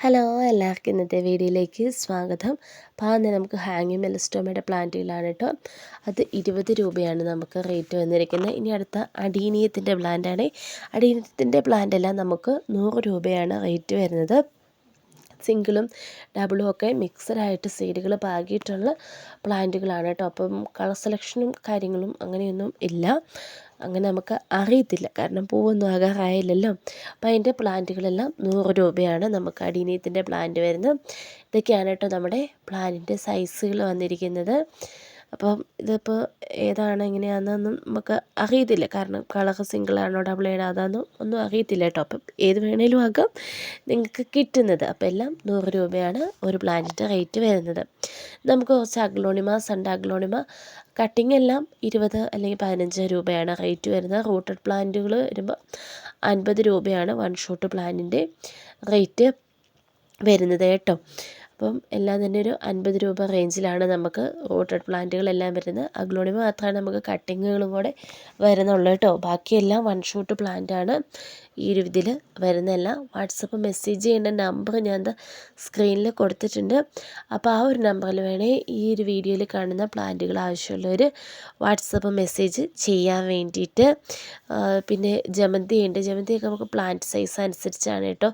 Hello എല്ലാവർക്കും ഇന്നത്തെ വീഡിയോയിലേക്ക് സ്വാഗതം. അപ്പോൾ അന്ന് നമുക്ക് ഹാങ്ങിങ് മെലസ്റ്റോമയുടെ പ്ലാന്റുകളാണ് കേട്ടോ. അത് ഇരുപത് രൂപയാണ് നമുക്ക് റേറ്റ് വന്നിരിക്കുന്നത്. ഇനി അടുത്ത അടീനിയത്തിന്റെ പ്ലാന്റാണ്. അടീനിയത്തിന്റെ പ്ലാന്റ് എല്ലാം നമുക്ക് നൂറ് രൂപയാണ് റേറ്റ് വരുന്നത്. സിംഗിളും ഡബിളും ഒക്കെ മിക്സഡായിട്ട് സീഡുകൾ പാകിയിട്ടുള്ള പ്ലാന്റുകളാണ് കേട്ടോ. അപ്പം കളർ സെലക്ഷനും കാര്യങ്ങളും അങ്ങനെയൊന്നും ഇല്ല. അങ്ങനെ നമുക്ക് അറിയത്തില്ല. കാരണം പൂവൊന്നും ആകാറായില്ലല്ലോ. അപ്പം അതിന്റെ പ്ലാന്റുകളെല്ലാം നൂറ് രൂപയാണ് നമുക്ക് അടീനീയത്തിന്റെ പ്ലാന്റ് വരുന്നത്. ഇതൊക്കെയാണ് കേട്ടോ നമ്മുടെ പ്ലാന്റിന്റെ സൈസുകൾ വന്നിരിക്കുന്നത്. അപ്പം ഇതിപ്പോൾ ഏതാണ് എങ്ങനെയാണെന്നൊന്നും നമുക്ക് അറിയത്തില്ല. കാരണം കളർ സിംഗിളാണോ ഡബിൾ ഏഡ് അതാണോ ഒന്നും അറിയത്തില്ല കേട്ടോ. അപ്പം ഏത് വേണേലും ആകാം നിങ്ങൾക്ക് കിട്ടുന്നത്. അപ്പം എല്ലാം നൂറ് രൂപയാണ് ഒരു പ്ലാന്റിന്റെ റേറ്റ് വരുന്നത്. നമുക്ക് കുറച്ച് അഗ്ലോണിമ സണ്ട് അഗ്ലോണിമ കട്ടിംഗ് എല്ലാം ഇരുപത് അല്ലെങ്കിൽ പതിനഞ്ച് രൂപയാണ് റേറ്റ് വരുന്നത്. റൂട്ടഡ് പ്ലാന്റുകൾ വരുമ്പോൾ അൻപത് രൂപയാണ് വൺ ഷോട്ട് പ്ലാന്റിന്റെ റേറ്റ് വരുന്നത് കേട്ടോ. അപ്പം എല്ലാം തന്നെ ഒരു അൻപത് രൂപ റേഞ്ചിലാണ് നമുക്ക് റൂട്ടഡ് പ്ലാന്റുകളെല്ലാം വരുന്നത്. അഗ്ലോണിമ മാത്രമാണ് നമുക്ക് കട്ടിങ്ങുകളും കൂടെ വരുന്നുള്ളൂ കേട്ടോ. ബാക്കിയെല്ലാം വൺ ഷൂട്ട് പ്ലാന്റാണ് ഈ ഒരു ഇതിൽ വരുന്നതെല്ലാം. വാട്സപ്പ് മെസ്സേജ് ചെയ്യേണ്ട നമ്പർ ഞാൻ സ്ക്രീനിൽ കൊടുത്തിട്ടുണ്ട്. അപ്പോൾ ആ ഒരു നമ്പറിൽ വേണേൽ ഈ ഒരു വീഡിയോയിൽ കാണുന്ന പ്ലാന്റുകൾ ആവശ്യമുള്ളവർ വാട്സപ്പ് മെസ്സേജ് ചെയ്യാൻ വേണ്ടിയിട്ട് പിന്നെ ജമന്തി ഉണ്ട്. ജമന്തിയൊക്കെ നമുക്ക് പ്ലാന്റ് സൈസ് അനുസരിച്ചാണ് കേട്ടോ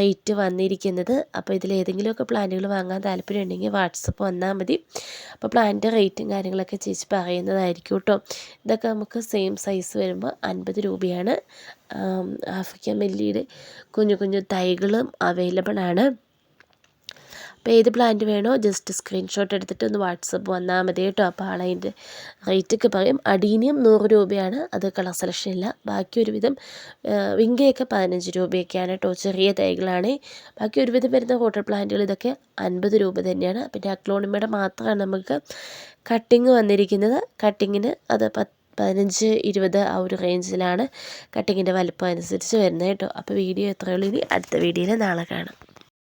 റേറ്റ് വന്നിരിക്കുന്നത്. അപ്പോൾ ഇതിൽ ഏതെങ്കിലുമൊക്കെ പ്ലാന്റുകൾ വാങ്ങാൻ താല്പര്യമുണ്ടെങ്കിൽ വാട്സപ്പ് വന്നാൽ മതി. അപ്പോൾ പ്ലാന്റ് റേറ്റും കാര്യങ്ങളൊക്കെ ചേച്ചി പറയുന്നതായിരിക്കും കേട്ടോ. ഇതൊക്കെ നമുക്ക് സെയിം സൈസ് വരുമ്പോൾ അൻപത് രൂപയാണ്. ആഫ്രിക്കൻ മെല്ലിയുടെ കുഞ്ഞു കുഞ്ഞു തൈകളും അവൈലബിൾ ആണ്. അപ്പോൾ ഏത് പ്ലാന്റ് വേണോ ജസ്റ്റ് സ്ക്രീൻഷോട്ട് എടുത്തിട്ട് ഒന്ന് വാട്സപ്പ് വന്നാൽ മതി കേട്ടോ. അപ്പോൾ ആളതിന്റെ റേറ്റൊക്കെ പറയും. അടീനിയം നൂറ് രൂപയാണ്. അത് കളർ സെലക്ഷൻ ഇല്ല. ബാക്കി ഒരുവിധം വിങ്കയൊക്കെ പതിനഞ്ച് രൂപയൊക്കെയാണ് കേട്ടോ. ചെറിയ തൈകളാണ്. ബാക്കി ഒരുവിധം വരുന്ന വാട്ടർ പ്ലാന്റുകൾ ഇതൊക്കെ അൻപത് രൂപ തന്നെയാണ്. പിന്നെ അക്ലോണിമയുടെ മാത്രമാണ് നമുക്ക് കട്ടിങ് വന്നിരിക്കുന്നത്. കട്ടിങ്ങിന് അത് പത്ത് പതിനഞ്ച് ഇരുപത് ആ ഒരു റേഞ്ചിലാണ് കട്ടിങ്ങിന്റെ വലുപ്പം അനുസരിച്ച് വരുന്നത് കേട്ടോ. അപ്പോൾ വീഡിയോ എത്രയുള്ളൂ ഇനി അടുത്ത വീഡിയോയിൽ നാളെ കാണാം.